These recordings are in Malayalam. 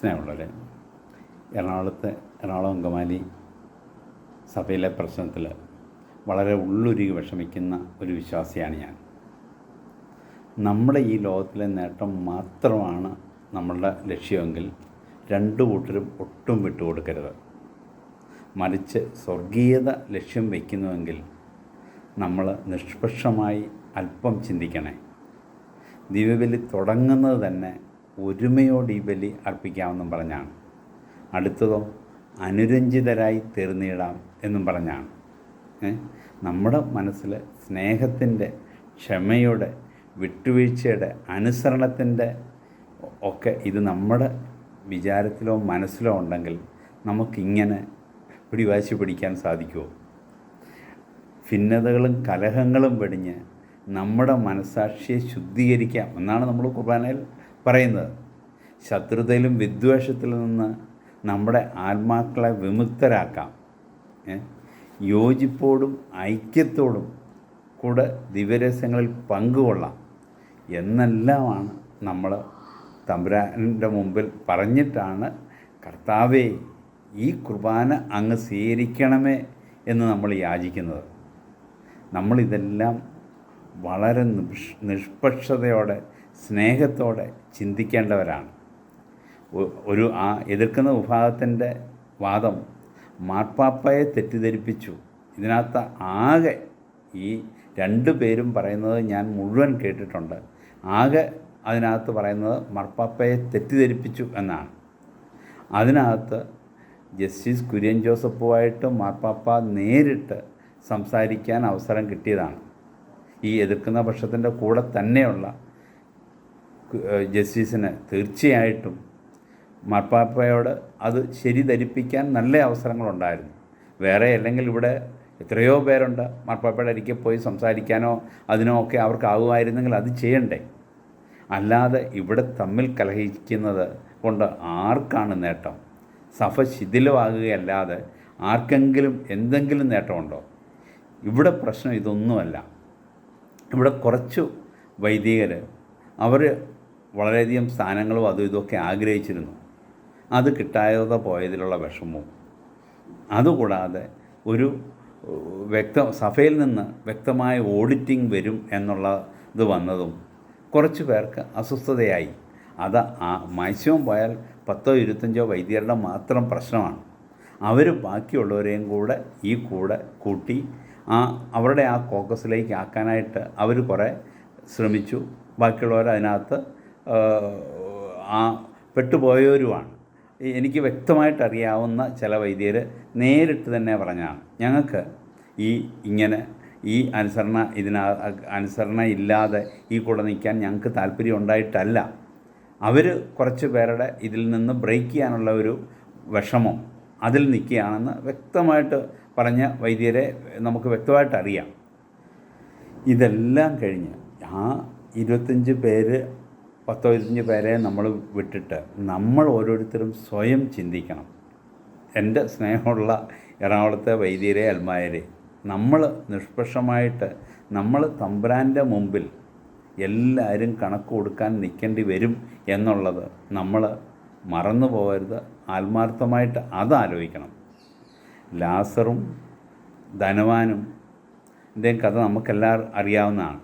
സ്നേഹമുള്ളവരെ എറണാകുളത്തെ എറണാകുളം അങ്കമാലി സഭയിലെ പ്രശ്നത്തിൽ വളരെ ഉള്ളുരുകി വിഷമിക്കുന്ന ഒരു വിശ്വാസിയാണ് ഞാൻ. നമ്മുടെ ഈ ലോകത്തിലെ നേട്ടം മാത്രമാണ് നമ്മളുടെ ലക്ഷ്യമെങ്കിൽ രണ്ടു കൂട്ടരും ഒട്ടും വിട്ടുകൊടുക്കരുത്. മറിച്ച് സ്വർഗീയത ലക്ഷ്യം വയ്ക്കുന്നുവെങ്കിൽ നമ്മൾ നിഷ്പക്ഷമായി അല്പം ചിന്തിക്കണേ. ദിവ്യബലി തുടങ്ങുന്നത് തന്നെ ഒരുമയോട് ഈ ബലി അർപ്പിക്കാമെന്നും പറഞ്ഞാണ്. അടുത്തതോ അനുരഞ്ജിതരായി തീർന്നിടാം എന്നും പറഞ്ഞാണ്. നമ്മുടെ മനസ്സിൽ സ്നേഹത്തിന്റെ ക്ഷമയുടെ വിട്ടുവീഴ്ചയുടെ അനുസരണത്തിന്റെ ഒക്കെ ഇത് നമ്മുടെ വിചാരത്തിലോ മനസ്സിലോ ഉണ്ടെങ്കിൽ നമുക്കിങ്ങനെ പിടിവാശി പിടിക്കാൻ സാധിക്കുമോ? ഭിന്നതകളും കലഹങ്ങളും വെടിഞ്ഞ് നമ്മുടെ മനസാക്ഷിയെ ശുദ്ധീകരിക്കാം എന്നാണ് നമ്മൾ കുർബാനയിൽ പറയുന്നത്? ശത്രുതയിലും വിദ്വേഷത്തിലും നിന്ന് നമ്മുടെ ആത്മാക്കളെ വിമുക്തരാക്കാം. യോജിപ്പോടും ഐക്യത്തോടും കൂടെ ദിവ്യരഹസ്യങ്ങളിൽ പങ്കുകൊള്ളാം. എന്നെല്ലാമാണ് നമ്മൾ തമ്പുരാന്റെ മുമ്പിൽ പറഞ്ഞിട്ടാണ് കർത്താവേ ഈ കുർബാന അങ്ങ് സ്വീകരിക്കണമേ എന്ന് നമ്മൾ യാചിക്കുന്നത്. നമ്മളിതെല്ലാം വളരെ നിഷ് നിഷ്പക്ഷതയോടെ സ്നേഹത്തോടെ ചിന്തിക്കേണ്ടവരാണ്. ഒരു ആ എതിർക്കുന്ന വിഭാഗത്തിന്റെ വാദം മാർപ്പാപ്പയെ തെറ്റിദ്ധരിപ്പിച്ചു. ഇതിനകത്ത് ആകെ ഈ രണ്ടു പേരും പറയുന്നത് ഞാൻ മുഴുവൻ കേട്ടിട്ടുണ്ട്. ആകെ അതിനകത്ത് പറയുന്നത് മാർപ്പാപ്പയെ തെറ്റിദ്ധരിപ്പിച്ചു എന്നാണ്. അതിനകത്ത് ജസ്റ്റിസ് കുര്യൻ ജോസഫുമായിട്ട് മാർപ്പാപ്പ നേരിട്ട് സംസാരിക്കാൻ അവസരം കിട്ടിയതാണ്. ഈ എതിർക്കുന്ന പക്ഷത്തിന്റെ കൂടെ തന്നെയുള്ള ജസ്റ്റിസിന് തീർച്ചയായിട്ടും മാർപ്പാപ്പയോട് അത് ശരി ധരിപ്പിക്കാൻ നല്ല അവസരങ്ങളുണ്ടായിരുന്നു. വേറെ അല്ലെങ്കിൽ ഇവിടെ എത്രയോ പേരുണ്ട് മാർപ്പാപ്പയുടെ അരികെ പോയി സംസാരിക്കാനോ അതിനോ ഒക്കെ അവർക്കാവുമായിരുന്നെങ്കിൽ അത് ചെയ്യണ്ടേ. അല്ലാതെ ഇവിടെ തമ്മിൽ കലഹിക്കുന്നത് കൊണ്ട് ആർക്കാണ് നേട്ടം? സഭ ശിഥിലമാകുകയല്ലാതെ ആർക്കെങ്കിലും എന്തെങ്കിലും നേട്ടമുണ്ടോ? ഇവിടെ പ്രശ്നം ഇതൊന്നുമല്ല. ഇവിടെ കുറച്ചു വൈദികർ അവർ വളരെയധികം സ്ഥാനങ്ങളും അതും ഇതൊക്കെ ആഗ്രഹിച്ചിരുന്നു. അത് കിട്ടാതെ പോയതിലുള്ള വിഷമവും. അതുകൂടാതെ ഒരു വ്യക്ത സഭയിൽ നിന്ന് വ്യക്തമായ ഓഡിറ്റിംഗ് വരും എന്നുള്ള ഇത് വന്നതും കുറച്ച് പേർക്ക് അസ്വസ്ഥതയായി. അത് ആ മാക്സിമം പോയാൽ പത്തോ ഇരുപത്തഞ്ചോ വൈദ്യരുടെ മാത്രം പ്രശ്നമാണ്. അവർ ബാക്കിയുള്ളവരെയും കൂടെ ഈ കൂടെ കൂട്ടി ആ അവരുടെ ആ കോക്കസിലേക്ക് ആക്കാനായിട്ട് അവർ കുറേ ശ്രമിച്ചു. ബാക്കിയുള്ളവർ അതിനകത്ത് ആ പെട്ടുപോയവരുമാണ്. എനിക്ക് വ്യക്തമായിട്ട് അറിയാവുന്ന ചില വൈദ്യർ നേരിട്ട് തന്നെ പറഞ്ഞാണ് ഞങ്ങൾക്ക് ഈ ഇങ്ങനെ ഈ അനുസരണ ഇതിന അനുസരണ ഇല്ലാതെ ഈ കൂടെ നിൽക്കാൻ ഞങ്ങൾക്ക് താല്പര്യം ഉണ്ടായിട്ടല്ല അവർ കുറച്ച് പേരുടെ ഇതിൽ നിന്ന് ബ്രേക്ക് ചെയ്യാനുള്ള ഒരു വിഷമം അതിൽ നിൽക്കുകയാണെന്ന് വ്യക്തമായിട്ട് പറഞ്ഞ വൈദ്യരെ നമുക്ക് വ്യക്തമായിട്ട് അറിയാം ഇതെല്ലാം കഴിഞ്ഞ് ആ ഇരുപത്തഞ്ച് പേര് പത്തോ ഇരുപത്തഞ്ച് പേരെ നമ്മൾ വിട്ടിട്ട് നമ്മൾ ഓരോരുത്തരും സ്വയം ചിന്തിക്കണം. എന്റെ സ്നേഹമുള്ള എറണാകുളത്തെ വൈദ്യരെ അൽമായരെ നമ്മൾ നിഷ്പക്ഷമായിട്ട് നമ്മൾ തമ്പുരാന്റെ മുമ്പിൽ എല്ലാവരും കണക്ക് കൊടുക്കാൻ നിൽക്കേണ്ടി വരും എന്നുള്ളത് നമ്മൾ മറന്നു പോകരുത്. ആത്മാർത്ഥമായിട്ട് അതാലോചിക്കണം. ലാസറും ധനവാനും ഇതിന്റെയും കഥ നമുക്കെല്ലാവരും അറിയാവുന്നതാണ്.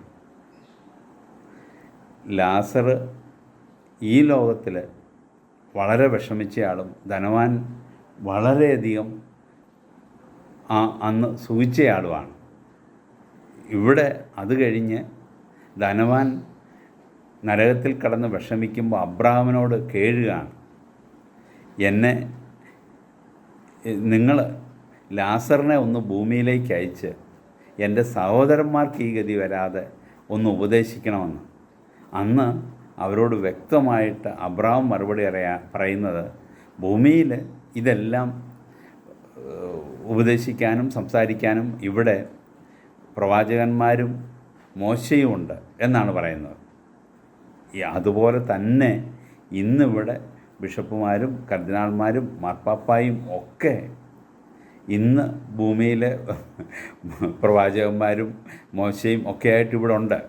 ലാസർ ഈ ലോകത്തിൽ വളരെ വിഷമിച്ചയാളും ധനവാൻ വളരെയധികം ആ അന്ന് സൂചിച്ചയാളുമാണ് ഇവിടെ അത് കഴിഞ്ഞ് ധനവാൻ നരകത്തിൽ കടന്ന് വിഷമിക്കുമ്പോൾ അബ്രാഹമിനോട് കേഴുകയാണ്. എന്നെ നിങ്ങൾ ലാസറിനെ ഒന്ന് ഭൂമിയിലേക്ക് അയച്ച് എന്റെ സഹോദരന്മാർക്ക് ഈ ഗതി വരാതെ ഒന്ന് ഉപദേശിക്കണമെന്ന്. അന്ന് അവരോട് വ്യക്തമായിട്ട് അബ്രാം മറുപടി അറിയാ പറയുന്നത് ഭൂമിയിൽ ഇതെല്ലാം ഉപദേശിക്കാനും സംസാരിക്കാനും ഇവിടെ പ്രവാചകന്മാരും മോശയുമുണ്ട് എന്നാണ് പറയുന്നത്. അതുപോലെ തന്നെ ഇന്നിവിടെ ബിഷപ്പുമാരും കർദിനാൾമാരും മാർപ്പാപ്പായും ഒക്കെ ഇന്ന് ഭൂമിയിലെ പ്രവാചകന്മാരും മോശയും ഒക്കെ ആയിട്ട് ഇവിടെ ഉണ്ട്.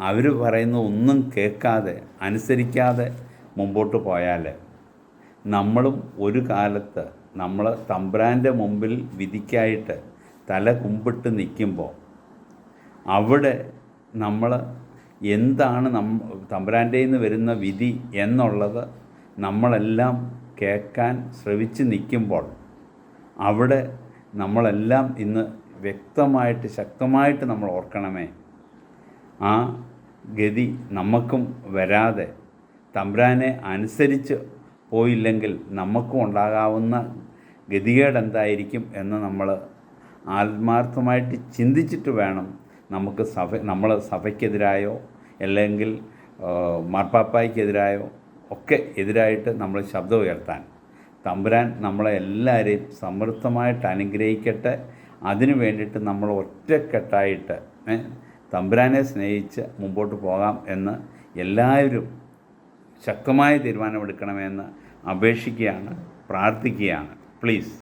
അവർ പറയുന്ന ഒന്നും കേൾക്കാതെ അനുസരിക്കാതെ മുമ്പോട്ട് പോയാൽ നമ്മളും ഒരു കാലത്ത് നമ്മൾ തമ്പ്രാന്റെ മുമ്പിൽ വിധിക്കായിട്ട് തല കുമ്പിട്ട് നിൽക്കുമ്പോൾ അവിടെ നമ്മൾ എന്താണ് നം തമ്പ്രാന്റെ നിന്ന് വരുന്ന വിധി എന്നുള്ളത് നമ്മളെല്ലാം കേൾക്കാൻ ശ്രമിച്ച് നിൽക്കുമ്പോൾ അവിടെ നമ്മളെല്ലാം ഇന്ന് വ്യക്തമായിട്ട് ശക്തമായിട്ട് നമ്മൾ ഓർക്കണമേ. ആ ഗതി നമുക്കും വരാതെ തമ്പ്രാനെ അനുസരിച്ച് പോയില്ലെങ്കിൽ നമുക്കും ഉണ്ടാകാവുന്ന ഗതികേട് എന്തായിരിക്കും എന്ന് നമ്മൾ ആത്മാർത്ഥമായിട്ട് ചിന്തിച്ചിട്ട് വേണം നമുക്ക് സഭ നമ്മൾ സഭയ്ക്കെതിരായോ അല്ലെങ്കിൽ മാർപ്പാപ്പായ്ക്കെതിരായോ ഒക്കെ എതിരായിട്ട് നമ്മൾ ശബ്ദം ഉയർത്താൻ. തമ്പുരാൻ നമ്മളെ എല്ലാവരെയും സമൃദ്ധമായിട്ട് അനുഗ്രഹിക്കട്ടെ. അതിനു വേണ്ടിയിട്ട് നമ്മൾ ഒറ്റക്കെട്ടായിട്ട് തമ്പുരാനെ സ്നേഹിച്ച് മുമ്പോട്ട് പോകാം എന്ന് എല്ലാവരും ശക്തമായ തീരുമാനമെടുക്കണമെന്ന് അപേക്ഷിക്കുകയാണ് പ്രാർത്ഥിക്കുകയാണ്. പ്ലീസ്